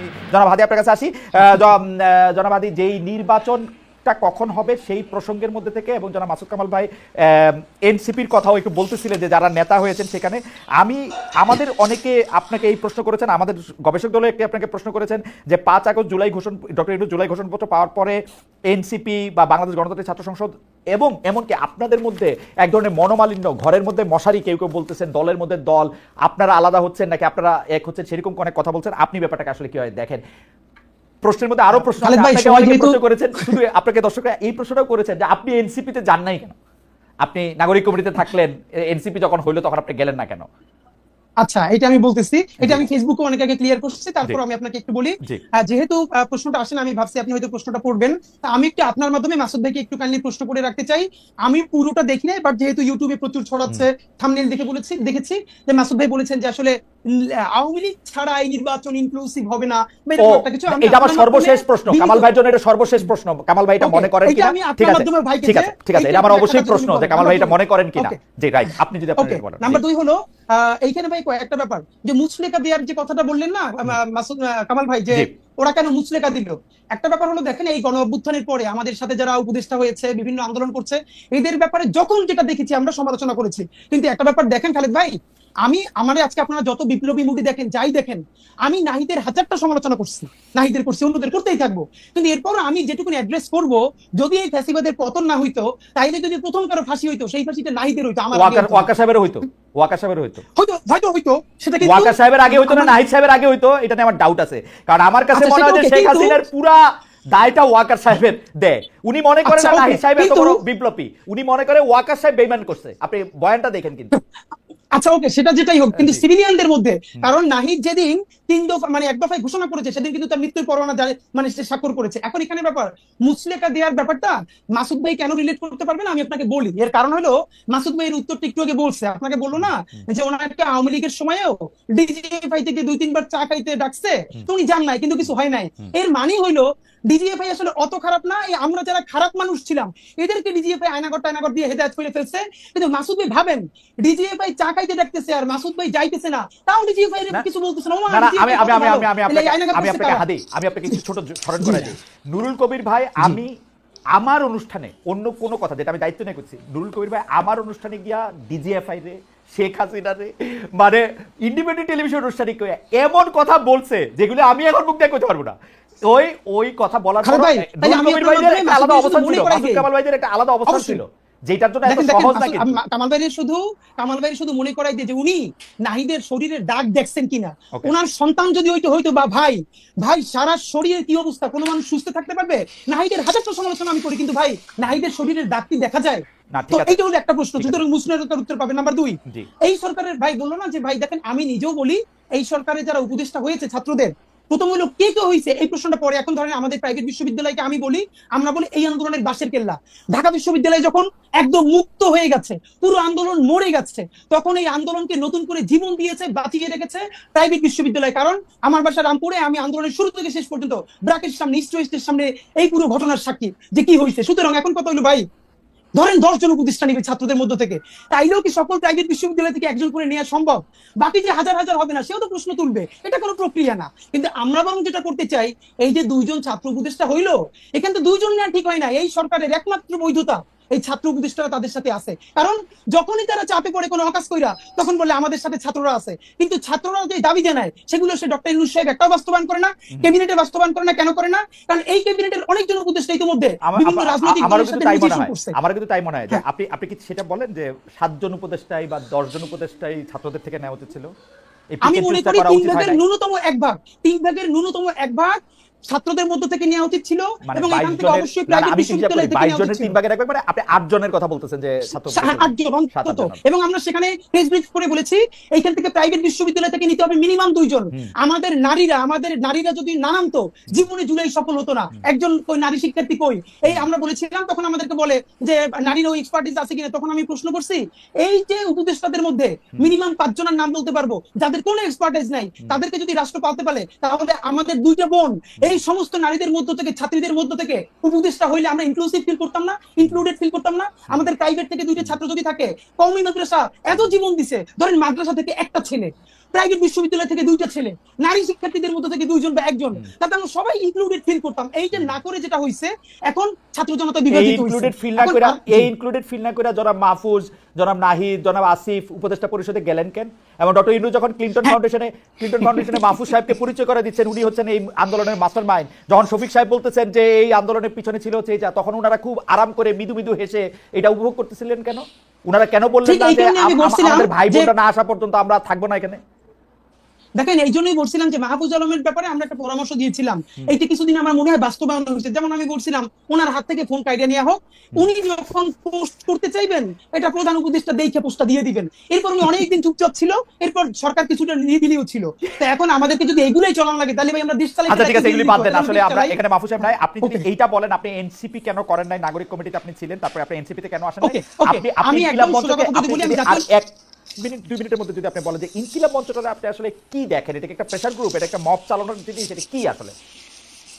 আমি জনাব হাদি আপনার কাছে আসি। আহ, জ- উম, আহ, জনাব হাদি যেই নির্বাচনটা কখন হবে সেই প্রসঙ্গের মধ্যে থেকে এবং জনাব মাসুদ কামাল ভাই এনসিপির কথাও একটু বলতেছিলেন যে যারা নেতা হয়েছেন সেখানে। আমি আমাদের অনেকে আপনাকে এই প্রশ্ন করেছেন আমাদের গবেষক দলে একটি আপনাকে প্রশ্ন করেছেন যে পাঁচ আগস্ট জুলাই ঘোষণ ডক্টর ইনু জুলাই ঘোষণপত্র পাওয়ার পরে এনসিপি বা বাংলাদেশ গণতান্ত্রিক ছাত্র সংসদ এবং এমনকি আপনাদের মধ্যে এক ধরনের মনোমালিন্য ঘরের মধ্যে মশারি কেউ কেউ বলতেছেন দলের মধ্যে দল আপনারা আলাদা হচ্ছেন নাকি আপনারা এক হচ্ছেন সেরকম অনেক কথা বলছেন আপনি ব্যাপারটাকে আসলে কি হয় দেখেন? প্রশ্নের মধ্যে আরও প্রশ্ন করেছেন শুধু আপনাকে দর্শকরা এই প্রশ্নটাও করেছেন যে আপনি এনসিপিতে যান নাই কেন? আপনি নাগরিক কমিটিতে থাকলেন এনসিপি যখন হইল তখন আপনি গেলেন না কেন? আচ্ছা এটা আমি বলতেছি। এটা আমি ফেসবুকে অনেক আগে ক্লিয়ার করছি তারপর আমি আপনাকে একটু বলি। জি। যেহেতু প্রশ্নটা আসেন আমি ভাবছি আপনি হয়তো প্রশ্নটা পড়বেন। তা আমি একটু আপনার মাধ্যমে মাসুদ ভাইকে একটু কাইন্ডলি প্রশ্ন করে রাখতে চাই। আমি পুরোটা দেখি নাই বাট যেহেতু ইউটিউবে প্রচুর ছড়াচ্ছে থামনেল দেখে বলেছি দেখেছি। যে মাসুদ ভাই বলেছেন যে আসলে আওয়ামী লীগ ছাড়া এই নির্বাচন ইনক্লুসিভ হবে না। একটা কিছু এটা আমার সর্বশেষ প্রশ্ন। কামাল ভাইয়ের জন্য এটা সর্বশেষ প্রশ্ন। কামাল ভাই এটা মনে করেন কিনা? ঠিক আছে ঠিক আছে ঠিক আছে এটা আমার অবশ্যই প্রশ্ন যে কামাল ভাই এটা মনে করেন কিনা. জি রাইট আপনি যদি ওকে আপনার বলেন নাম্বার দুই হলো এইখানে ভাই কয়েকটা ব্যাপার। যে মুচলেকা দেওয়ার যে কথাটা বললেন না মাসুদ কামাল ভাই যে ওরা কেন মুচলেকা দিল? একটা ব্যাপার হলো দেখেন এই গণ অভ্যুত্থানের পরে আমাদের সাথে যারা উপদেষ্টা হয়েছে বিভিন্ন আন্দোলন করছে এদের ব্যাপারে যখন যেটা দেখেছি আমরা সমালোচনা করেছি। কিন্তু একটা ব্যাপার দেখেন খালেদ ভাই আমি আমার আজকে আপনারা যত বিপ্লবী মুভি দেখেন যাই দেখেন আমি নাহিদের হাজারটা সমালোচনা করছি। নাহিদের করছি অন্যদের করতেই থাকব। কিন্তু এরপর আমি যেটুকুনি অ্যাড্রেস করব যদি এই ফ্যাসিবাদের পতন না হইতো তাইলে যদি প্রথম কারও ফাঁসি হইতো সেই ফাঁসিটা নাহিদের হইতো আমার ওয়াকা সাহেবের হইতো। ওয়াকা সাহেবের হইতো। হয়তো হয়তো হইতো সেটা কিন্তু ওয়াকা সাহেবের আগে হইতো না নাহিদ সাহেবের আগে হইতো এটা নিয়ে আমার ডাউট আছে। কারণ আমার কাছে আচ্ছা, মনে হয় যে শেখ হাসিনার পুরা দায়টা ওয়াকার সাহেবের দেয় উনি মনে করেন আচ্ছা, না নাহিদ সাহেব এত বড় বিপ্লবী। উনি মনে করে ওয়াকার সাহেব বেইমান করছে। আপনি বয়ানটা দেখেন কিন্তু। আচ্ছা ওকে সেটা যেটাই হোক কিন্তু সিভিলিয়ানদের মধ্যে কারণ নাহিদ যেদিন তিন দফা মানে এক দফায় ঘোষণা করেছে সেদিন কিন্তু তার মৃত্যুর পরোয়ানা জারি- মানে সে স্বাক্ষর করেছে। এখন এখানে ব্যাপার মুসলেকা দেওয়ার ব্যাপারটা মাসুদ ভাই কেন রিলেট করতে পারবে না আমি আপনাকে বলি। এর কারণ হলো মাসুদ ভাই এর উত্তরটা একটু আগে বলছে। আপনাকে বলল না যে ওনাকে আওয়ামী লীগের সময়ও ডিজিএফআই থেকে দুই তিনবার চা খাইতে ডাকছে তো উনি যান নাই কিন্তু কিছু হয় নাই। এর মানে হইল ডিজিএফআই আসলে অত খারাপ না এই আমরা যারা খারাপ মানুষ ছিলাম এদেরকে ডিজিএফআই আয়নাগর টায়নাগর দিয়ে হেদায়ত করে ফেলছে। কিন্তু মাসুদ ভাই ভাবেন ডিজিএফআই চা খাইতে ডাকতেছে আর মাসুদ ভাই যাইতেছে না তাও ডিজিএফআই। কিছু বলতেছে না। আমি আমি আমি আমি আমি আমি আপনাকে হাদি আমি আপনাকে কিছু ছোট স্মরণ করে দিই। নুরুল কবির ভাই আমি আমার অনুষ্ঠানে অন্য কোনো কথা যেটা আমি দায়িত্ব নিয়ে করছি নুরুল কবির ভাই আমার অনুষ্ঠানে গিয়া ডিজিএফআই রে শেখ হাসিনা রে মানে ইন্ডিপেন্ডেন্ট টেলিভিশন অনুষ্ঠানে এমন কথা বলছে যেগুলো আমি এখন মুখ করতে পারব না। ওই ওই কথা বলার পর আলাদা অবস্থান ছিল মাসুদ কামাল ভাইদের একটা আলাদা অবস্থান ছিল যেটার জন্য এত সহজ না কামাল ভাইয়ের শুধু কামাল ভাইয়ের শুধু মনে করাই দিয়ে যে উনি নাহিদের শরীরের দাগ দেখছেন কিনা। ওনার সন্তান যদি হইতো হইতো বা ভাই ভাই সারা শরীরের কি অবস্থা? কোনো মানুষ সুস্থ থাকতে পারবে? নাহিদের হাজারটা সমালোচনা আমি করি কিন্তু ভাই নাহিদের শরীরের দাগ কি দেখা যায়? তো এইটা হলো একটা প্রশ্ন। সুতরাং মুসলিমের উত্তর পাবে নাম্বার দুই। এই সরকারের ভাই বলল না যে ভাই দেখেন আমি নিজেও বলি এই সরকারের যারা উপদেষ্টা হয়েছে ছাত্রদের প্রথম হলো, কে কে হয়েছে এই প্রশ্নটা পরে এখন ধরেন আমাদের প্রাইভেট বিশ্ববিদ্যালয়কে আমি বলি, আমরা বলি এই আন্দোলনের বাসের কেল্লা। ঢাকা বিশ্ববিদ্যালয় যখন একদম মুক্ত হয়ে গেছে, পুরো আন্দোলন মরে গেছে, তখন এই আন্দোলনকে নতুন করে জীবন দিয়েছে, বাঁচিয়ে রেখেছে প্রাইভেট বিশ্ববিদ্যালয়। কারণ আমার বাসা রামপুরে, আমি আন্দোলনের শুরু থেকে শেষ পর্যন্ত ব্রাকের সামনে ইস্ট ওয়েস্টের সামনে এই পুরো ঘটনার সাক্ষী যে কি হয়েছে সুতরাং এখন কথা হলো ভাই? ধরেন দশ জন নিবে ছাত্রদের মধ্য থেকে, তাইলেও কি সকল প্রাইভেট বিশ্ববিদ্যালয় থেকে একজন করে নেওয়া সম্ভব? বাকি যে হাজার হাজার হবে না, সেও তো প্রশ্ন তুলবে, এটা কোনো প্রক্রিয়া না। কিন্তু আমরা বরং যেটা করতে চাই, এই যে দুইজন ছাত্র উপদেষ্টা হইল, এখানে তো দুইজন না ঠিক হয় না, এই সরকারের একমাত্র বৈধতা। এই ছাত্র উপদেষ্টারা তাদের সাথে আছে। কারণ যখনই তারা চাপে পড়ে কোনো অকাজ কইরা তখন বলে আমাদের সাথে ছাত্ররা আছে। কিন্তু ছাত্ররা যে দাবি জানায় সেগুলো সে ডক্টর ইউনুস সাহেব একটাও বাস্তবায়ন করে না ক্যাবিনেটে বাস্তবায়ন করে না কেন করে না? কারণ এই ক্যাবিনেটের অনেকজন উপদেষ্টা ইতিমধ্যে বিভিন্ন রাজনৈতিক দলের সাথে নেগোসিয়েশন করছে। আমারও কিন্তু তাই মনে হয় যে হ্যাঁ। আপনি আপনি কি সেটা বলেন যে সাতজন উপদেষ্টাই বা দশজন উপদেষ্টাই ছাত্রদের থেকে নেওয়া উচিত ছিল? আমি মনে করি তিন ভাগের ন্যূনতম এক ভাগ। তিন ভাগের ন্যূনতম এক ভাগ ছাত্রদের মধ্য থেকে নেওয়া উচিত ছিল মানে এবং এখান থেকে অবশ্যই প্রাইভেট বিশ্ববিদ্যালয় থেকে নেওয়া উচিত তিন ভাগের এক ভাগ মানে আপনি আট জনের কথা বলতেছেন যে অন্তত। এবং আমরা সেখানে প্রেস ব্রিফ করে বলেছি এইখান থেকে প্রাইভেট বিশ্ববিদ্যালয় থেকে নিতে হবে মিনিমাম দুইজন। আমাদের নারীরা আমাদের নারীরা যদি না নামতো জীবনে জুলাই সফল হতো না। একজন কই নারী শিক্ষার্থী কই? এই আমরা বলেছিলাম তখন আমাদেরকে বলে যে নারীর ওই এক্সপার্টিস আছে কিনা? তখন আমি প্রশ্ন করছি এই যে উপদেষ্টাদের মধ্যে মিনিমাম পাঁচজনের নাম বলতে পারব? যাদের কোনো এক্সপার্টাইজ নাই তাদেরকে যদি রাষ্ট্র পালতে পারে তাহলে আমাদের দুইটা বোন এই সমস্ত নারীদের মধ্য থেকে, ছাত্রীদের মধ্য থেকে উপদেষ্টা হইলে আমরা ইনক্লুসিভ ফিল করতাম না ইনক্লুডেড ফিল করতাম না। আমাদের প্রাইভেট থেকে দুইটা ছাত্র যদি থাকে, কওমি মাদ্রাসা এত জীবন দিছে। ধরেন মাদ্রাসা থেকে একটা ছেলে প্রাইভেট বিশ্ববিদ্যালয় থেকে দুইটা ছেলে নারী শিক্ষার্থীদের মধ্যে থেকে দুইজন বা একজন। তাতে আমরা সবাই ইনক্লুডেড ফিল করতাম। এইটা না করে যেটা হয়েছে এখন ছাত্র জনতা বিভাজিত হয়েছে ইনক্লুডেড ফিল না করে এই ইনক্লুডেড ফিল না করে জনাব মাহফুজ জনাব নাহিদ জনাব আসিফ উপদেষ্টা পরিষদে গেলেন কেন? এবং ডক্টর ইনু যখন ক্লিন্টন ফাউন্ডেশনে ক্লিন্টন ফাউন্ডেশনে মাহফুজ সাহেবকে পরিচয় করে দিচ্ছেন উনি হচ্ছেন এই আন্দোলনের মাস্টার মাইন্ড যখন শফিক সাহেব বলতেছেন যে এই আন্দোলনের পিছনে ছিল হচ্ছে এইটা তখন ওনারা খুব আরাম করে মৃদু মৃদু হেসে এটা উপভোগ করতেছিলেন কেন? ওনারা কেন বললেন না যে আমাদের ভাই বোনরা না আসা পর্যন্ত আমরা থাকব না এখানে? দেখেন এই জন্যই বলছিলাম যে মাহফুজ আলমের ব্যাপারে আমরা একটা পরামর্শ দিয়েছিলাম। এইটা কিছুদিন আমার মনে হয় বাস্তবায়ন হয়েছে। যেমন আমি বলছিলাম ওনার হাত থেকে ফোন কাইডে নেওয়া হোক। উনি যখন পোস্ট করতে চাইবেন এটা প্রধান উপদেষ্টা দেখে পোস্টটা দিয়ে দিবেন। এরপর উনি অনেকদিন চুপচাপ ছিল এরপর সরকার কিছুটা নিরিবিলিও ছিল। তো এখন আমাদেরকে যদি এগুলাই চলান লাগে তাহলে ভাই আমরা দেশ চালাই আচ্ছা ঠিক আছে এগুলি বাদ দেন। আসলে আমরা এখানে মাহফুজ সাহেব নাই। আপনি যদি এইটা বলেন আপনি এনসিপি কেন করেন নাই? নাগরিক কমিটিতে আপনি ছিলেন তারপরে আপনি এনসিপি তে কেন আসেন. আপনি আপনি আমি একদম সোজা কথা বলি, আমি মিনিট, দুই মিনিটের মধ্যে যদি আপনি বলেন যে ইনকিলাব মঞ্চটা আপনি আসলে কি দেখেন? এটাকে একটা প্রেশার গ্রুপ এটা একটা মব চালানোর জিনিস, এটা কি আসলে?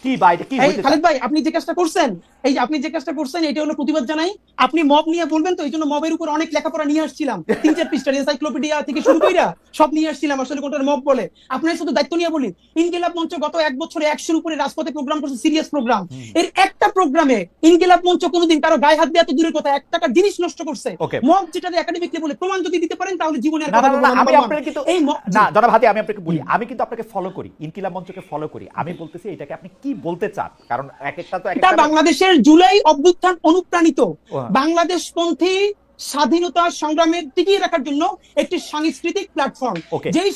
কি এটা হইতে খালেদ ভাই আপনি যে কাজটা করছেন এই যে আপনি যে কাজটা করছেন এটা হলো প্রতিবাদ জানাই। আপনি মব নিয়ে বলবেন তো এই জন্য মবের উপর অনেক লেখাপড়া নিয়ে আসছিলাম। তিন চার পৃষ্ঠার এনসাইক্লোপিডিয়া থেকে শুরু কইরা সব নিয়ে আসছিলাম আসলে কোনটার মব বলে। আপনার শুধু দায়িত্ব নিয়ে বলি ইনকিলাব মঞ্চ গত এক বছরে একশোর উপরে রাজপথে প্রোগ্রাম করছে সিরিয়াস প্রোগ্রাম এর একটা প্রোগ্রামে ইনকিলাব মঞ্চ কোনোদিন কারও গায়ে হাত দেওয়া তো দূরের কথা এক টাকার জিনিস নষ্ট করছে. মব যেটা একাডেমিক লেভেলে প্রমাণ যদি দিতে পারেন তাহলে জীবনে আর না কথা না, বলব না না, আমি আপনাকে কিন্তু এই না জনাব হাতি আমি আপনাকে বলি আমি কিন্তু আপনাকে ফলো করি ইনকিলাব মঞ্চকে ফলো করি। আমি বলতেছি এটাকে আপনি কি বলতে চান? কারণ এক একটা তো এটা একটা বাংলাদেশের জুলাই অভ্যুত্থান অনুপ্রাণিত। হ্যাঁ। বাংলাদেশপন্থী স্বাধীনতা সংগ্রামের টিকিয়ে রাখার জন্য একটি সাংস্কৃতিক প্ল্যাটফর্ম যেই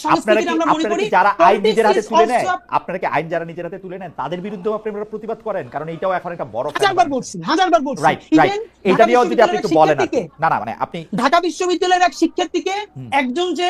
আমরা মনে করি যারা আইন নিজের হাতে তুলে নেয়? আপনারা কি আইন যারা নিজের হাতে তুলে নেন? তাদের বিরুদ্ধেও আপনারা প্রতিবাদ করেন কারণ এইটাও এখন একটা বড় হাজারবার বলছি হাজারবার বলছি। রাইট রাইট এটা নিয়েও যদি আপনি একটু বলেন কি। না না মানে আপনি ঢাকা বিশ্ববিদ্যালয়ের এক শিক্ষার্থীকে একজন যে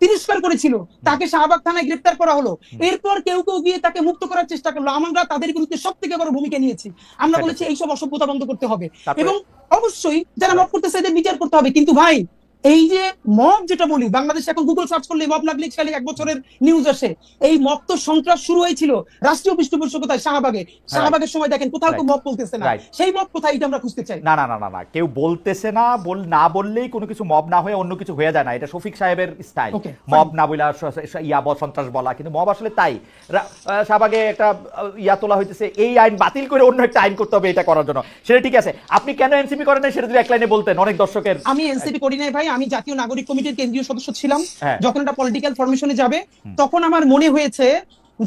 তিরস্কার করেছিল। তাকে শাহবাগ থানায় গ্রেফতার করা হলো। এরপর কেউ কেউ গিয়ে তাকে মুক্ত করার চেষ্টা করল। আমরা তাদের বিরুদ্ধে সব থেকে বড় ভূমিকা নিয়েছি। আমরা বলেছি এইসব অসভ্যতা বন্ধ করতে হবে। এবং অবশ্যই যারা মত করতেছে এদের বিচার করতে হবে। কিন্তু ভাই এই যে মব যেটা বলি বাংলাদেশ এখন গুগল সার্চ করলে মব লাগলে খালি এক বছরের নিউজ আসে। এই মব তো সন্ত্রাস শুরু হয়েছিল রাষ্ট্রীয় পৃষ্ঠপোষকতায় শাহবাগে। শাহবাগের সময় দেখেন কোথাও Right. মব বলতেছে না। সেই মব কোথায় এটা আমরা খুঁজতে চাই। না না না না না। কেউ বলতেছে না বল না বললেই কোনো কিছু মব না হয়ে অন্য কিছু হয়ে যায় না। এটা শফিক সাহেবের স্টাইল মব না স- ইয়া সন্ত্রাস বলা। কিন্তু মব আসলে তাই। শাহবাগে একটা ইয়া তোলা হইতেছে এই আইন বাতিল করে অন্য একটা আইন করতে হবে এটা করার জন্য। সেটা ঠিক আছে। আপনি কেন এনসিপি করেন না সেটা যদি এক লাইনে বলতেন অনেক দর্শকের আমি এনসিপি করি নাই ভাই আমি জাতীয় নাগরিক কমিটির কেন্দ্রীয় সদস্য ছিলাম হ্যাঁ। যখন এটা পলিটিক্যাল ফরমেশনে যাবে তখন আমার মনে হয়েছে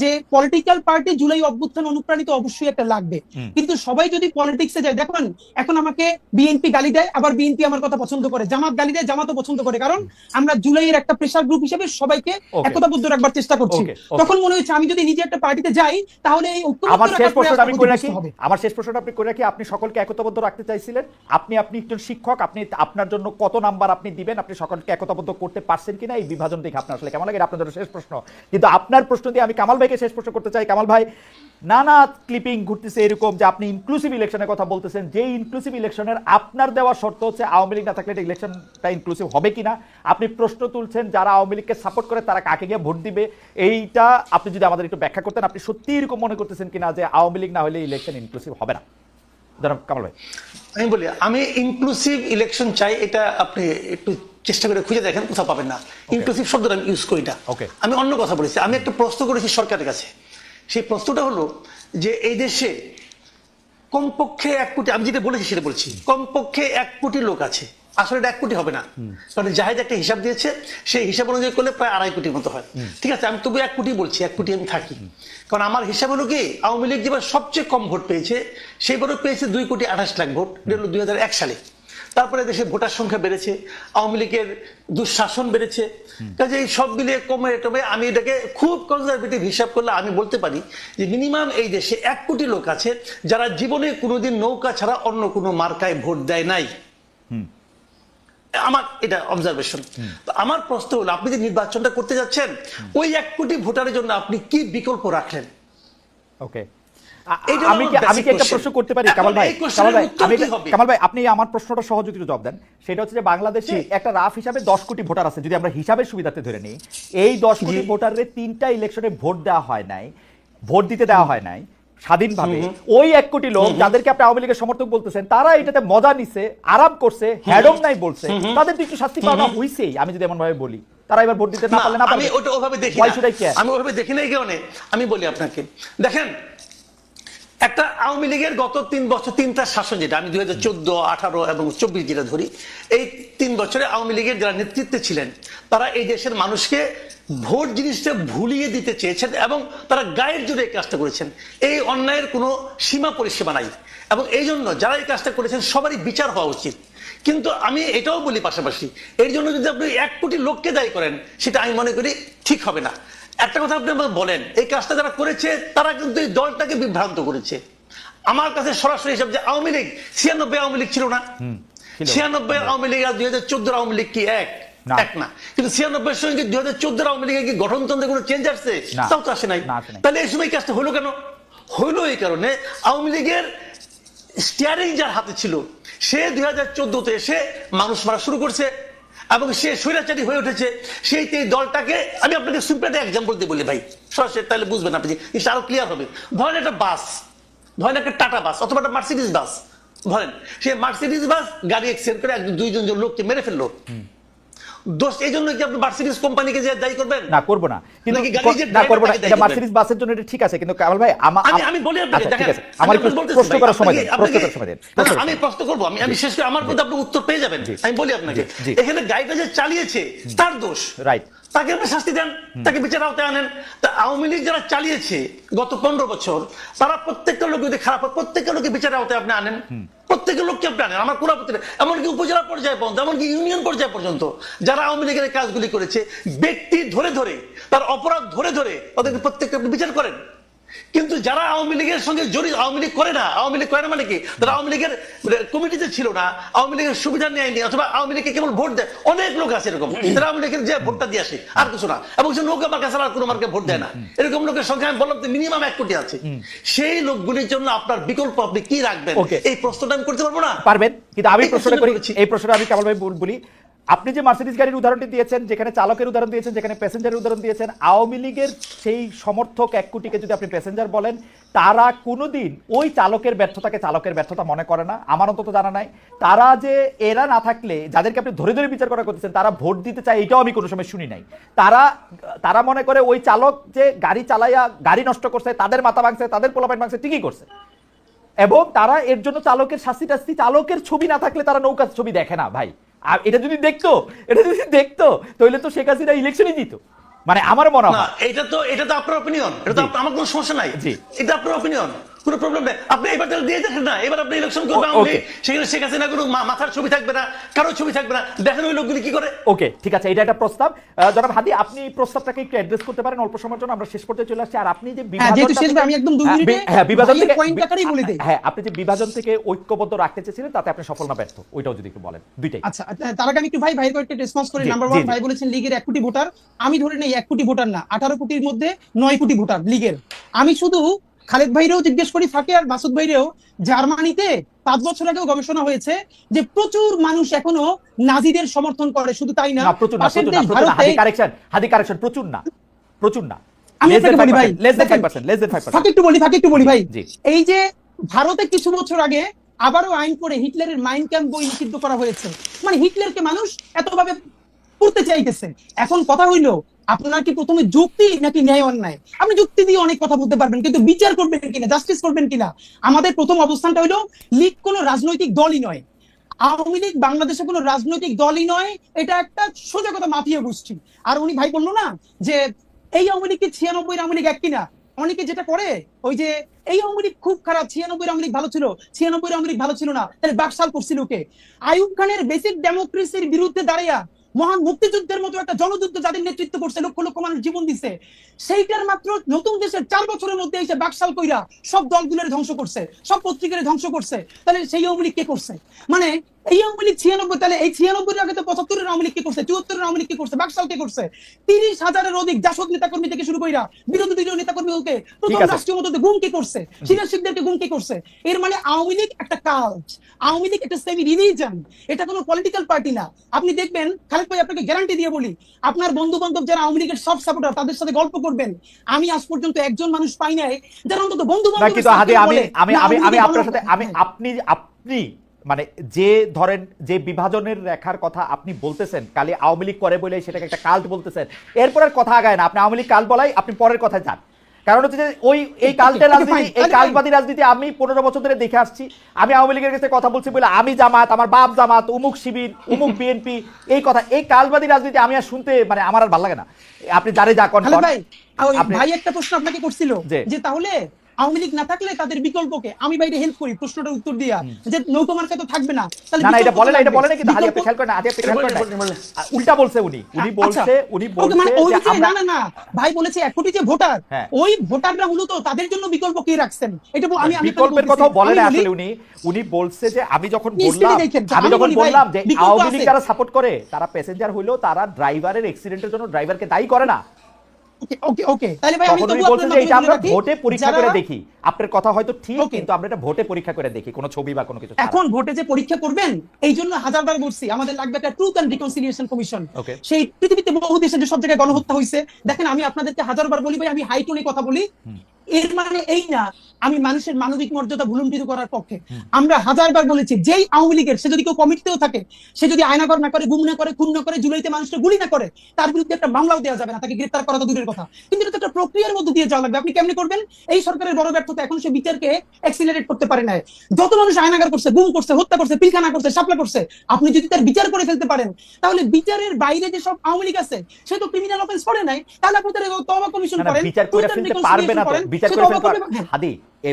যে পলিটিক্যাল পার্টি জুলাই অভ্যুত্থান অনুপ্রাণিত অবশ্যই একটা লাগবে। কিন্তু সবাই যদি পলিটিক্সে যায় দেখুন এখন আমাকে বিএনপি গালি দেয় আবার বিএনপি আমার কথা পছন্দ করে। জামাত গালি দেয় জামাতও পছন্দ করে কারণ আমরা জুলাইয়ের একটা প্রেসার গ্রুপ হিসেবে সবাইকে একতাবদ্ধ রাখবার চেষ্টা করছি. তখন মনে হচ্ছে আমি যদি নিজে একটা পার্টিতে যাই তাহলে এই আমার শেষ প্রশ্নটা আমি করে রাখি। আমার শেষ প্রশ্নটা আপনি করে রাখি। আপনি সকলকে একতাবদ্ধ রাখতে চাইছিলেন। আপনি আপনি একজন শিক্ষক আপনি আপনার জন্য কত নাম্বার আপনি দিবেন আপনি সকলকে একতাবদ্ধ করতে পারছেন কিনা এই বিভাজন দেখে আপনার আসলে কেমন লাগে? আপনার জন্য শেষ প্রশ্ন। কিন্তু আপনার প্রশ্ন দিয়ে আমি কামাল ভাইকে শেষ প্রশ্ন করতে চাই। কামাল ভাই, নানা ক্লিপিং ঘুরতেছে এরকম যে আপনি ইনক্লুসিভ ইলেকশনের কথা বলতেছেন। যে ইনক্লুসিভ ইলেকশনের আপনার দেওয়া শর্ত হচ্ছে আওয়ামী লীগ না থাকলে এটা ইলেকশনটা ইনক্লুসিভ হবে কিনা? আপনি প্রশ্ন তুলছেন, যারা আওয়ামী লীগকে সাপোর্ট করে তারা কাকে গিয়ে ভোট দিবে? এইটা আপনি যদি আমাদের একটু ব্যাখ্যা করতেন, আপনি সত্যি এরকম মনে করতেছেন কিনা যে আওয়ামী লীগ না হলে ইলেকশন ইনক্লুসিভ হবে না? জনাব কামাল ভাই। আমি বলি আমি ইনক্লুসিভ ইলেকশন চাই এটা আপনি একটু চেষ্টা করে খুঁজে দেখেন কোথাও পাবেন না। ইনক্লুসিভ শব্দটা আমি ইউজ করি না। ওকে আমি অন্য কথা বলেছি আমি একটা প্রশ্ন করেছি সরকারের কাছে। সেই প্রশ্নটা হলো যে এই দেশে কমপক্ষে এক কোটি আমি যেটা বলেছি সেটা বলছি কমপক্ষে এক কোটি লোক আছে। আসলে এটা এক কোটি হবে না। কারণ জাহেদ একটা হিসাব দিয়েছে সেই হিসাব অনুযায়ী করলে প্রায় আড়াই কোটির মতো হয়। ঠিক আছে আমি তবু এক কোটি বলছি এক কোটি আমি থাকি। কারণ আমার হিসাব হলো কি আওয়ামী লীগ যেবার সবচেয়ে কম ভোট পেয়েছে সেইবারও পেয়েছে দুই কোটি আঠাশ লাখ ভোট এটা হলো দুই সালে। তারপরে দেশে ভোটার সংখ্যা বেড়েছে আওয়ামী লীগের দুঃশাসন বেড়েছে। কাজে এই সব মিলিয়ে কমে টমে আমি এটাকে খুব কনজারভেটিভ হিসাব করলে আমি বলতে পারি যে মিনিমাম এই দেশে এক কোটি লোক আছে যারা জীবনে কোনোদিন নৌকা ছাড়া অন্য কোনো মার্কায় ভোট দেয় নাই। আমার এটা অবজারভেশন তো আমার প্রশ্ন হলো আপনি যে নির্বাচনটা করতে যাচ্ছেন ওই এক কোটি ভোটারের জন্য আপনি কি বিকল্প রাখলেন? ওকে। আমি কি আমি কি একটা প্রশ্ন করতে পারি কামাল ভাই? কামাল ভাই আমি? কামাল ভাই আপনি আমার প্রশ্নটা সহজ যদি জবাব দেন। সেটা হচ্ছে যে বাংলাদেশে একটা রাফ হিসাবে দশ কোটি ভোটার আছে যদি আমরা হিসাবের সুবিধাতে ধরে নিই এই দশ কোটি ভোটারের তিনটা ইলেকশনে ভোট দেওয়া হয় নাই ভোট দিতে দেওয়া হয় নাই স্বাধীনভাবে ওই এক কোটি লোক যাদেরকে আপনি আওয়ামী লীগের সমর্থক বলতেছেন তারা এটাতে মজা নিছে আরাম করছে হ্যাডম নাই বলছে। তাদের তো একটু শাস্তি পাওয়া হইছেই আমি যদি এমন ভাবে বলি। তারা এবার ভোট দিতে না পারলে না আমি ওটা ওভাবে দেখি? আমি ওভাবে দেখি না কেউ কারণে। আমি বলি আপনাকে দেখেন একটা আওয়ামী লীগের গত তিন বছর তিনটা শাসন যেটা, আমি দুই হাজার চোদ্দ, আঠারো এবং চব্বিশ যেটা ধরি, এই তিন বছরে আওয়ামী লীগের যারা নেতৃত্বে ছিলেন, তারা এই দেশের মানুষকে ভোট জিনিসটা ভুলিয়ে দিতে চেয়েছেন এবং তারা গায়ের জোরে এই কাজটা করেছেন। এই অন্যায়ের কোনো সীমা পরিসীমা নাই এবং এই জন্য যারা এই কাজটা করেছেন, সবারই বিচার হওয়া উচিত। কিন্তু আমি এটাও বলি পাশাপাশি, এর জন্য যদি আপনি এক কোটি লোককে দায়ী করেন, সেটা আমি মনে করি ঠিক হবে না। একটা কথা আপনি আমাকে বলেন এই কাজটা যারা করেছে তারা কিন্তু এই দলটাকে বিভ্রান্ত করেছে। আমার কাছে সরাসরি হিসাব যে আওয়ামী লীগ ছিয়ানব্বই আওয়ামী লীগ ছিল না। ছিয়ানব্বই আওয়ামী লীগ আর দুই হাজার চোদ্দ আওয়ামী লীগ কি এক? এক না। কিন্তু ছিয়ানব্বই সঙ্গে দুই হাজার চোদ্দ আওয়ামী লীগের কি গঠনতন্ত্রে কোনো চেঞ্জ আসছে? তাও তো আসে নাই। তাহলে এই সময় কাজটা হলো কেন? হলো এই কারণে আওয়ামী লীগের স্টিয়ারিং যার হাতে ছিল সে দুই হাজার চোদ্দতে এসে মানুষ মারা শুরু করছে। এবং সে স্বৈরাচারী হয়ে উঠেছে, সেই দলটাকে, আমি আপনাকে সিম্পল এক্সাম্পল দিয়ে বলি ভাই। সরাসরি তাহলে বুঝবেন আপনি জিনিসটা আরও ক্লিয়ার হবে। ধরেন একটা বাস, ধরেন একটা টাটা বাস অথবা একটা মার্সিডিস বাস। ধরেন, সে মার্সিডিস বাস গাড়ি এক্সিডেন্ট করে একজন, দুইজন জন লোককে মেরে ফেলল। দোষ এই জন্য কি আপনি মার্সিডিজ কোম্পানিকে যে দায়ী করবেন? না করব না। কিন্তু না করব না। এটা মার্সিডিজ বাসের জন্য এটা ঠিক আছে কিন্তু কামাল ভাই আমা- আমি আমি বলি আপনাকে আচ্ছা, ঠিক আছে। আমার একটু প্রশ্ন করার সময় দেন প্রশ্ন করার সময় দেন। আমি প্রশ্ন করব আমি আমি শেষ করে আমার মধ্যে আপনি উত্তর পেয়ে যাবেন। আমি বলি আপনাকে এখানে গাড়িটা যে চালিয়েছে তার দোষ। রাইট তাকে আপনি শাস্তি দেন তাকে বিচার আওতায় আনেন। তা আওয়ামী লীগ যারা চালিয়েছে গত পনেরো বছর তারা প্রত্যেকটা লোক যদি খারাপ হয় প্রত্যেকটা লোকে বিচার আওতায় আপনি আনেন। প্রত্যেকটা লোককে আনেন আমার কোনো আপত্তি নেই। এমনকি উপজেলা পর্যায়ে পর্যন্ত, এমনকি ইউনিয়ন পর্যায়ে পর্যন্ত, যারা আওয়ামী লীগের কাজগুলি করেছে, ব্যক্তি ধরে ধরে, তার অপরাধ ধরে ধরে ওদেরকে প্রত্যেককে বিচার করেন কিন্তু যারা আওয়ামী লীগের সঙ্গে জড়িত আওয়ামী লীগ করে না আওয়ামী লীগ করে না মানে কি? তারা আওয়ামী লীগের কমিটিতে ছিল না আওয়ামী লীগের সুবিধা নেয়নি অথবা আওয়ামী লীগকে কেবল ভোট দেয়। অনেক লোক আছে এরকম। যারা আওয়ামী লীগের যে ভোটটা দিয়ে আসে আর কিছু না। এবং সে নৌকা মার্কা ছাড়া আর কোনো মার্কে ভোট দেয় না। এরকম লোকের সংখ্যা আমি বললাম মিনিমাম এক কোটি আছে। সেই লোকগুলির জন্য আপনার বিকল্প আপনি কি রাখবেন. এই প্রশ্নটা আমি করতে পারব না? পারবেন। কিন্তু আমি প্রশ্নটা করি। এই প্রশ্নটা আমি কামাল ভাই বলি। আপনি যে মার্সিডিজ গাড়ির উদাহরণটি দিয়েছেন, যেখানে চালকের উদাহরণ দিয়েছেন, যেখানে প্যাসেঞ্জারের উদাহরণ দিয়েছেন, আওয়ামী লীগের সেই সমর্থক এক কোটিকে যদি আপনি প্যাসেঞ্জার বলেন, তারা কোনোদিন ওই চালকের ব্যর্থতাকে চালকের ব্যর্থতা মনে করে না। আমার অন্তত জানা নাই। তারা যে এরা না থাকলে, যাদেরকে আপনি ধরে ধরে বিচার করা করতেছেন তারা ভোট দিতে চায়, এটাও আমি কোনো সময় শুনি নাই। তারা তারা মনে করে ওই চালক যে গাড়ি চালাইয়া গাড়ি নষ্ট করছে, তাদের মাথা ভাঙছে, তাদের পোলাপাইন ভাঙছে, ঠিকই করছে। এবং তারা এর জন্য চালকের শাস্তি টাস্তি চালকের ছবি না থাকলে তারা নৌকার ছবি দেখে না, ভাই। আর এটা যদি দেখতো এটা যদি দেখতো তাহলে তো শেখ হাসিনা ইলেকশনই দিত মানে আমার মনে হয়। এটা তো এটা তো আপনার অপিনিয়ন এটা তো আমার কোনো সমস্যা নাই। এটা আপনার অপিনিয়ন কোনো প্রবলেম নেই। আপনি এবার তাহলে দিয়ে দেখেন না। এবার আপনি ইলেকশন করবেন আওয়ামী সেখানে শেখ হাসিনা কোনো মাথার ছবি থাকবে না কারও ছবি থাকবে না। দেখেন ওই লোকগুলি কি করে? ওকে ঠিক আছে এটা একটা প্রস্তাব। আহ, জনাব হাদি আপনি এই প্রস্তাবটাকে একটু অ্যাড্রেস করতে পারেন অল্প সময়ের জন্য আমরা শেষ পর্যায়ে চলে আসছি। আর আপনি যে হ্যাঁ, যেহেতু শেষ আমি একদম দুই হ্যাঁ, মিনিটে হ্যাঁ বিভাজন থেকে point বলে দেই। হ্যাঁ আপনি যে বিভাজন থেকে ঐক্যবদ্ধ রাখতে চেয়েছিলেন তাতে আপনি সফল না ব্যর্থ। ওইটাও যদি একটু বলেন দুইটাই। আচ্ছা আচ্ছা, তার আগে আমি একটু ভাই ভাইয়ের কয়েকটা রেসপন্স করি নাম্বার ওয়ান ভাই বলেছেন লিগের এক কোটি ভোটার। আমি ধরে নেই এক কোটি ভোটার না আঠারো কোটির মধ্যে নয় কোটি ভোটার লিগের। আমি শুধু খালেদ ভাইরেও জিজ্ঞেস করি ফাঁকে আর মাসুদ ভাইরেও। জার্মানিতে পাঁচ বছর আগেও গবেষণা হয়েছে যে প্রচুর মানুষ এখনও নাজিদের সমর্থন করে শুধু তাই না প্রচুর না প্রচুর না হাদি কারেকশন হাদি কারেকশন প্রচুর না প্রচুর না। আমি আপনাকে বলি ভাই, লেস দেন 5% লেস দেন 5% ফাঁকে একটু বলি ফাঁকে একটু বলি ভাই। এই যে ভারতে কিছু বছর আগে আবারও আইন করে হিটলারের মাইন্ড ক্যাম্প বই নিষিদ্ধ করা হয়েছে। মানে হিটলারকে মানুষ এতভাবে পড়তে চাইতেছে। এখন কথা হইল আপনার কি প্রথমে যুক্তি নাকি ন্যায় অন্যায়? আপনি যুক্তি দিয়ে অনেক কথা বলতে পারবেন, কিন্তু বিচার করবেন কিনা জাস্টিস করবেন কিনা? আমাদের প্রথম অবস্থানটা হইল, লীগ কোনো রাজনৈতিক দলই নয়। আওয়ামী লীগ বাংলাদেশে কোনো রাজনৈতিক দলই নয়, এটা একটা সোজা কথা, মাফিয়া গোষ্ঠী। আর উনি ভাই বলল না যে, এই আওয়ামী লীগ কি ছিয়ানব্বই আওয়ামী লীগ এক কিনা? অনেকে যেটা করে, ওই যে, এই আওয়ামী লীগ খুব খারাপ, ছিয়ানব্বই আওয়ামী লীগ ভালো ছিল, ছিয়ানব্বই আওয়ামী লীগ ভালো ছিল না, তাহলে বাকশাল করছিল কে? আইয়ুব খানের বেসিক ডেমোক্রেসির বিরুদ্ধে দাঁড়াইয়া মহান মুক্তিযুদ্ধের মতো একটা জনযুদ্ধ যাদের নেতৃত্ব করছে, লক্ষ লক্ষ মানুষ জীবন দিছে, সেইটার মাত্র নতুন দেশে চার বছরের মধ্যে এসে বাকশাল কইরা সব দলগুলোর ধ্বংস করছে, সব পত্রিকার ধ্বংস করছে। তাহলে সেই আওয়ামী কে করছে? মানে এই আওয়ামী লীগ ছিয়ানব্বই তাহলে এই ছিয়ানব্বই আগে তো পঁচাত্তরের আওয়ামী লীগ কে করছে? চুয়াত্তরের আওয়ামী লীগ কে করছে? বাকশাল কে করছে? তিরিশ হাজারের অধিক জাসদ নেতাকর্মী থেকে শুরু কইরা বিরোধী দলীয় নেতাকর্মীকে প্রথম রাষ্ট্রীয় মতো গুম কে করছে? সিনিয়র শিখদেরকে গুম কে করছে? এর মানে আওয়ামী লীগ একটা কাল্ট আওয়ামী লীগ একটা সেমি রিলিজন এটা কোনো পলিটিক্যাল পার্টি না। আপনি দেখবেন খালেদ ভাই আপনাকে গ্যারান্টি দিয়ে বলি আপনার বন্ধু বান্ধব যারা আওয়ামী লীগের সব সাপোর্টার তাদের সাথে গল্প করবেন। আমি আজ পর্যন্ত একজন মানুষ পাই নাই যারা অন্তত বন্ধু আমি আমি আমি আমি আপনার সাথে আমি হ্যাঁ। আপনি আপনি মানে যে ধরেন যে বিভাজনের রেখার কথা আপনি বলতেছেন কালি আওয়ামী লীগ করে বলে সেটাকে একটা কাল্ট বলতেছেন এরপরের কথা আগায় না। আপনি আওয়ামী লীগ কাল বলাই আপনি পরের কথায় যান। কারণ হচ্ছে যে ওই এই কাল্টের okay, রাজনীতি এই কালবাদী রাজনীতি আমি পনেরো বছর ধরে দেখে আসছি। আমি আওয়ামী লীগের কাছে কথা বলছি বলে আমি জামাত আমার বাপ জামাত উমুক শিবির উমুক বিএনপি এই কথা এই কালবাদী রাজনীতি আমি আর শুনতে মানে আমার আর ভালো লাগে না। আপনি যারে যা কন ভাই একটা প্রশ্ন আপনাকে করছিল। যে তাহলে আওয়ামী লীগ না থাকলে তাদের বিকল্পকে আমি বাইরে হেল্প করি প্রশ্নটার উত্তর দিয়া। যে নৌকা মার্কা তো থাকবে না তাহলে না না এটা বলে না এটা বলে না কিন্তু খেয়াল করেন না আদি আপনি খেয়াল করেন উল্টা বলছে উনি। উনি আচ্ছা। বলছে উনি বলছে মানে ওই যে না না না ভাই বলেছে এক কোটি যে ভোটার হ্যাঁ। ওই ভোটাররা মূলত তাদের জন্য বিকল্প কি রাখছেন? এটা আমি আমি বিকল্পের। কথাও বলে না আসলে উনি। উনি বলছে যে আমি যখন বললাম আমি যখন বললাম যে আওয়ামী লীগ যারা সাপোর্ট করে তারা প্যাসেঞ্জার হইলেও তারা ড্রাইভারের অ্যাক্সিডেন্টের জন্য ড্রাইভারকে দায়ী করে না। ওকে ওকে তাহলে ভাই আমি তবু বলছেন যে এটা আমরা ভোটে পরীক্ষা করে দেখি। আপনার কথা হয়তো ঠিক কিন্তু আমরা এটা ভোটে পরীক্ষা করে দেখি কোনো ছবি বা কোনো কিছু এখন ভোটে যে পরীক্ষা করবেন এই জন্য হাজারবার বলছি আমাদের লাগবে একটা ট্রুথ এন্ড রিকনসিলিয়েশন কমিশন. সেই পৃথিবীতে বহু দেশে যে সব জায়গায় গণহত্যা হয়েছে দেখেন আমি আপনাদেরকে হাজারবার বলি ভাই আমি হাইটোনে কথা বলি। এর মানে এই না আমি মানুষের মানবিক মর্যাদা ভুলুণ্ঠিত করার পক্ষে। আমরা হাজারবার বলেছি যেই আওয়ামী লীগের সে যদি কেউ কমিটিতেও থাকে সে যদি আয়নাগর না করে গুম না করে খুন না করে জুলাইতে মানুষকে গুলি না করে তার বিরুদ্ধে একটা মামলাও দেওয়া যাবে না তাকে গ্রেফতার করা তো দূরের কথা। কিন্তু এটা একটা প্রক্রিয়ার মধ্যে দিয়ে যাওয়া লাগবে। আপনি কেমনি করবেন? এই সরকারের বড় ব্যর্থতা এখন সে বিচারকে অ্যাক্সিলারেট করতে পারে না যত মানুষ আয়নাগার করছে গুম করছে হত্যা করছে পিলখানা করছে সাপলা করছে আপনি যদি তার বিচার করে ফেলতে পারেন তাহলে বিচারের বাইরে যে সব আওয়ামী লীগ আছে সে তো ক্রিমিনাল অফেন্স করে নাই। তাহলে আপনি তার তবা কমিশন করেন বিচার করে ফেলতে পারবে না তো। বিচার করে ফেলতে করবে- হ্যাঁ। হাদি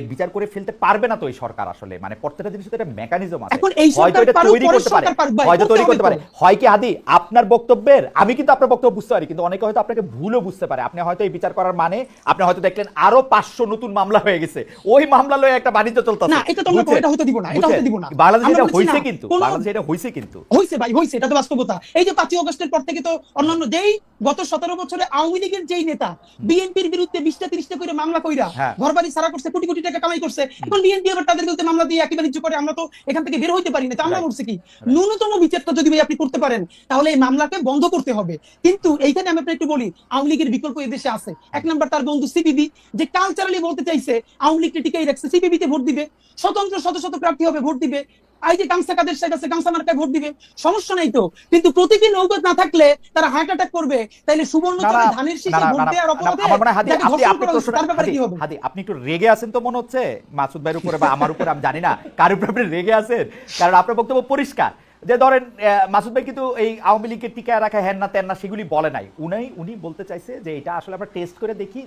বিচার করে ফেলতে পারবে না তো এই সরকার আসলে। মানে প্রত্যেকটা জিনিসের একটা মেকানিজম আছে। হয়তো এটা তৈরি করতে পারে। হয়তো তৈরি করতে পারে। হয় কি হাদি আপনার বক্তব্যের আমি কিন্তু আপনার বক্তব্য বুঝতে পারি কিন্তু অনেকে হয়তো আপনাকে ভুলও বুঝতে পারে। আপনি হয়তো এই বিচার করার মানে আপনি হয়তো দেখলেন আরও পাঁচশো নতুন মামলা হয়ে গেছে। ওই মামলা লয়ে একটা বাণিজ্য চলতেছে। না, এটা তো আমরা- এটা হতে দিব না, এটা হতে দিব না। বাংলাদেশে এটা না, কিন্তু কোনো- বাংলাদেশে এটা হয়েছে কিন্তু। হয়েছে ভাই হয়েছে এটা তো বাস্তবতা। এই যে পাঁচই অগস্টের পর থেকে তো অন্যান্য যেই গত সতেরো বছরে আওয়ামী লীগের যেই নেতা বিএনপির বিরুদ্ধে বিশটা তিরিশটা করে মামলা কইরা হ্যাঁ। ঘর বাড়ি সারা করছে কোটি কোটি টাকা কামাই করছে। এখন বিএনপি আবার তাদের বিরুদ্ধে মামলা দিয়ে একই বাণিজ্য করে আমরা তো এখান থেকে বের হইতে পারি না তো আমরা. বলছি কি? ন্যূনতম বিচারটা যদি ভাই আপনি করতে পারেন তাহলে এই মামলাকে বন্ধ করতে হবে। কিন্তু এইখানে আমি আপনাকে একটু বলি আওয়ামী লীগের বিকল্প এদেশে আছে। এক নাম্বার তার বন্ধু সিপিবি যে কালচারালি বলতে চাইছে আওয়ামী লীগকে টিকাই রাখছে সিপিবিতে ভোট দিবে। স্বতন্ত্র শত শত প্রার্থী হবে ভোট দিবে। যে কাদের শেখ আছে মার্কায় ভোট দিবে। সমস্যা নাই তো। কিন্তু প্রতীকী না থাকলে তারা হার্ট অ্যাটাক করবে। তাইলে সুবর্ণ ধানের শীষে ভোট দেওয়ার অপরাধে আমার মনে হয় আপনি আপনি প্রশ্নটা হাদি, কি হবে? হাদি আপনি একটু রেগে আছেন তো মনে হচ্ছে? মাসুদ ভাইয়ের উপরে বা আমার উপরে আমি জানি না। কার উপরে আপনি রেগে আছেন? কারণ আপনার বক্তব্য পরিষ্কার। যে ধরেন মাসুদ ভাই কিন্তু এই আওয়ামী লীগকে টিকায় রাখা হ্যান না তেন না সেগুলি বলে নাই। উনি উনি বলতে চাইছে যে এটা আসলে আমরা টেস্ট করে দেখি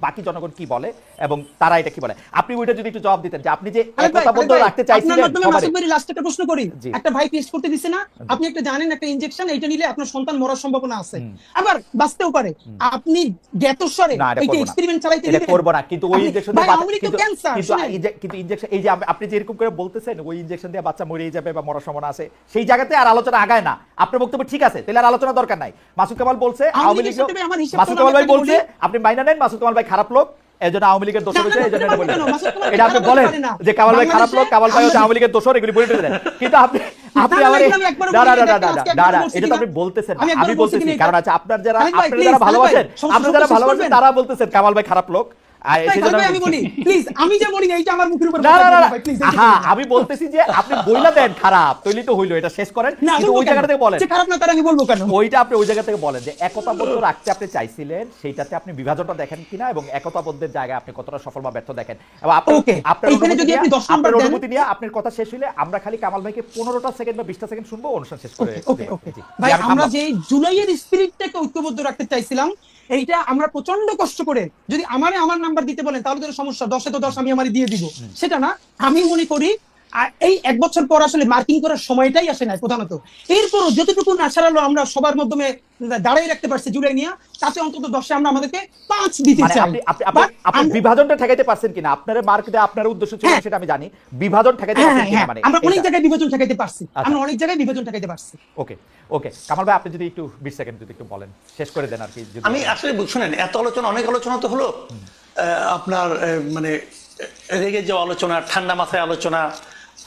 বাকি জনগণ কি বলে এবং তারা এটা কি বলে? আপনি ওইটা যদি একটু জবাব দিতেন যে আপনি যে ভাই, একতাবদ্ধ আরে ভাই, আপনার চাইছিলেন মাধ্যমে। মাসুদ ভাইয়ের last একটা প্রশ্ন করি। একটা ভাই টেস্ট করতে দিছে না আপনি একটা জানেন একটা ইনজেকশন এইটা নিলে আপনার সন্তান মরার সম্ভাবনা আছে। আবার বাঁচতেও পারে। আপনি জ্ঞাতস্বরে এটা এক্সপেরিমেন্ট চালাইতে এটা দিবেন? করব না কিন্তু ওই ইনজেকশন দিয়ে কিন্তু কিন্তু শুনেন। এই যে- কিন্তু ইনজেকশন এই যে আপ- আপনি যেরকম করে বলতেছেন ওই ইনজেকশন দিয়ে বাচ্চা মরেই যাবে বা মরার সম্ভাবনা আছে সেই জায়গাতে আর আলোচনা আগায় না। আপনার বক্তব্য ঠিক আছে তাহলে আর আলোচনা দরকার নাই। মাসুদ কামাল বলছে আওয়ামী লীগ সাথে আমার হিসাব মাসুদ কামাল ভাই বলছে আপনি মাইনা নেন মাসুদ কামাল ভাই খারাপ লোক এই জন্য আওয়ামী লীগের দোষর না, হয়েছে এই জন্য এটা বলে এটা আপনি বলেন যে কামাল ভাই খারাপ লোক কামাল ভাই হচ্ছে আওয়ামী লীগের দোষর এগুলি বলে দেন। কিন্তু আপনি আপনি আবার আমার দাঁড়া দাঁড়া না না এটা তো আপনি বলতেছেন। আমি বলতেছি কারণ আছে আপনার যারা আপনারা যারা ভালোবাসেন আপনারা যারা ভালোবাসেন তারা বলতেছেন কামাল ভাই খারাপ লোক। আমি যে বলি না, এইটা আমার মুখের উপর না না না বলবেন না। ভাই, please, এইটা হ্যাঁ আমি বলতেছি যে আপনি বইলা দেন খারাপ তৈলি তো হইল এটা শেষ করেন। কিন্তু ওই জায়গা থেকে বলেন। খারাপ না তার আমি বলব কেন? ওইটা আপনি ওই জায়গা থেকে বলেন যে একতাবদ্ধ রাখতে আপনি চাইছিলেন সেইটাতে আপনি বিভাজনটা দেখেন কিনা এবং একতাবদ্ধের জায়গায় আপনি কতটা সফল বা ব্যর্থ দেখেন। এবং আপনার অনুভূতি যদি আপনি 10 নম্বর দেন- অনুভূতি নিয়ে আপনার কথা শেষ হইলে আমরা খালি কামাল ভাইকে পনেরোটা সেকেন্ড বা বিশটা সেকেন্ড শুনব অনুষ্ঠান শেষ করে ওকে ওকে। ভাই আমরা। যে জুলাইয়ের স্পিরিটটাকে ঐক্যবদ্ধ রাখতে চাইছিলাম এইটা আমরা প্রচণ্ড কষ্ট করে যদি আমারে আমার নাম্বার দিতে বলেন তাহলে তো সমস্যা। দশে তো দশ আমি আমার দিয়ে দিব। সেটা না আমি মনে করি এই এক বছর পর আসলে মার্কিং করার সময়টাই আসে না প্রধানত। এরপরও যতটুকু না ছাড়ালো আমরা সবার মাধ্যমে দাঁড়াই রাখতে পারছি জুলাই নিয়ে তাতে অন্তত দশে আমরা আমাদেরকে পাঁচ দিতে মানে চাই। আপনি আপনি আপনি But আপনি আমরা- বিভাজনটা ঠেকাইতে পারছেন কিনা? আপনার মার্ক দেওয়া আপনার উদ্দেশ্য ছিল হ্যাঁ। সেটা আমি জানি। বিভাজন ঠেকাইতে হ্যাঁ পারছেন হ্যাঁ কিনা মানে আমরা অনেক জায়গায় বিভাজন ঠেকাইতে পারছি। আচ্ছা। আমরা অনেক জায়গায় বিভাজন ঠেকাইতে পারছি। ওকে ওকে। কামাল ভাই আপনি যদি একটু বিশ সেকেন্ড যদি একটু বলেন শেষ করে দেন আর কি যদি- আমি আসলে শুনেন এত আলোচনা অনেক আলোচনা তো হলো। আহ, আপনার আহ, মানে রেগে যাওয়া আলোচনা ঠান্ডা মাথায় আলোচনা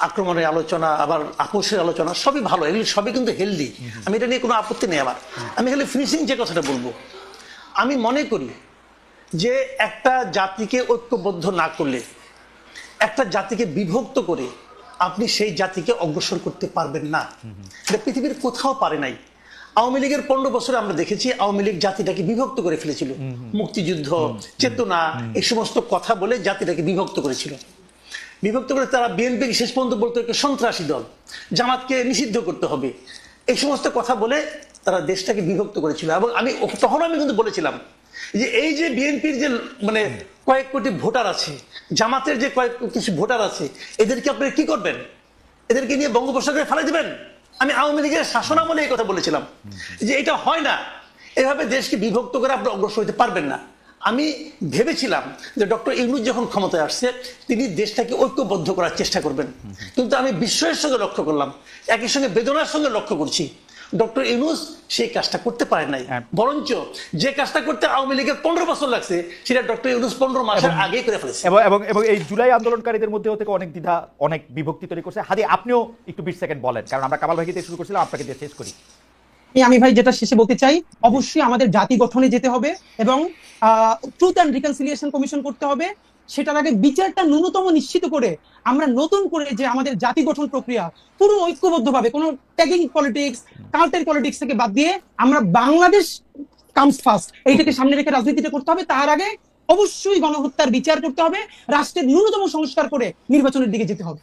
আক্রমণের আলোচনা আবার আপোষের আলোচনা সবই ভালো এগুলি সবই কিন্তু হেলদি আমি এটা নিয়ে কোনো আপত্তি নেই আমার। আমি খালি ফিনিশিং যে কথাটা বলব আমি মনে করি যে একটা জাতিকে ঐক্যবদ্ধ না করলে একটা জাতিকে বিভক্ত করে আপনি সেই জাতিকে অগ্রসর করতে পারবেন না। এটা পৃথিবীর কোথাও পারে নাই। আওয়ামী লীগের পনেরো বছরে আমরা দেখেছি আওয়ামী লীগ জাতিটাকে বিভক্ত করে ফেলেছিল। মুক্তিযুদ্ধ চেতনা এই সমস্ত কথা বলে জাতিটাকে বিভক্ত করেছিল। বিভক্ত করে তারা বিএনপিকে শেষ পর্যন্ত বলতো একটা সন্ত্রাসী দল, জামাতকে নিষিদ্ধ করতে হবে। এই সমস্ত কথা বলে তারা দেশটাকে বিভক্ত করেছিল এবং আমি তখন আমি কিন্তু বলেছিলাম যে এই যে বিএনপির যে মানে কয়েক কোটি ভোটার আছে, জামাতের যে কয়েক কিছু ভোটার আছে, এদেরকে আপনি কি করবেন? এদেরকে নিয়ে বঙ্গোপসাগরে ফেলে দেবেন? আমি আওয়ামী লীগের শাসনামলে এই কথা বলেছিলাম। যে এটা হয় না। এভাবে দেশকে বিভক্ত করে আপনি অগ্রসর হতে পারবেন না। আমি ভেবেছিলাম যে ডক্টর ইউনুস যখন ক্ষমতায় আসছে তিনি দেশটাকে ঐক্যবদ্ধ করার চেষ্টা করবেন। কিন্তু আমি বিস্ময়ের সঙ্গে লক্ষ্য করলাম একই সঙ্গে বেদনার সঙ্গে লক্ষ্য করছি। ডক্টর ইউনুস সেই কাজটা করতে পারে নাই। হ্যাঁ। বরঞ্চ যে কাজটা করতে আওয়ামী লীগের পনেরো বছর লাগছে সেটা ডক্টর ইউনুস পনেরো মাসের আগেই করে ফেলেছে। এবং এবং এবং এই জুলাই আন্দোলনকারীদের মধ্যেও থেকে অনেক দ্বিধা অনেক বিভক্তি তৈরি করছে। হাদি আপনিও একটু বিশ সেকেন্ড বলেন কারণ আমরা কামাল ভাইকে দিয়ে শুরু করছিলাম আপনাকে দিয়ে শেষ করি। আমি ভাই যেটা শেষে বলতে চাই, অবশ্যই আমাদের জাতি গঠনে যেতে হবে এবং ট্রুথ অ্যান্ড রিকনসিলিয়েশন কমিশন করতে হবে। সেটার আগে বিচারটা ন্যূনতম নিশ্চিত করে আমরা নতুন করে যে আমাদের জাতি গঠন প্রক্রিয়া, পুরো ঐক্যবদ্ধভাবে, কোনো ট্যাগিং পলিটিক্স কাল্টের পলিটিক্স থেকে বাদ দিয়ে আমরা বাংলাদেশ কামস ফার্স্ট এইটাকে সামনে রেখে রাজনীতিটা করতে হবে। তার আগে অবশ্যই গণহত্যার বিচার করতে হবে। রাষ্ট্রের ন্যূনতম সংস্কার করে নির্বাচনের দিকে যেতে হবে।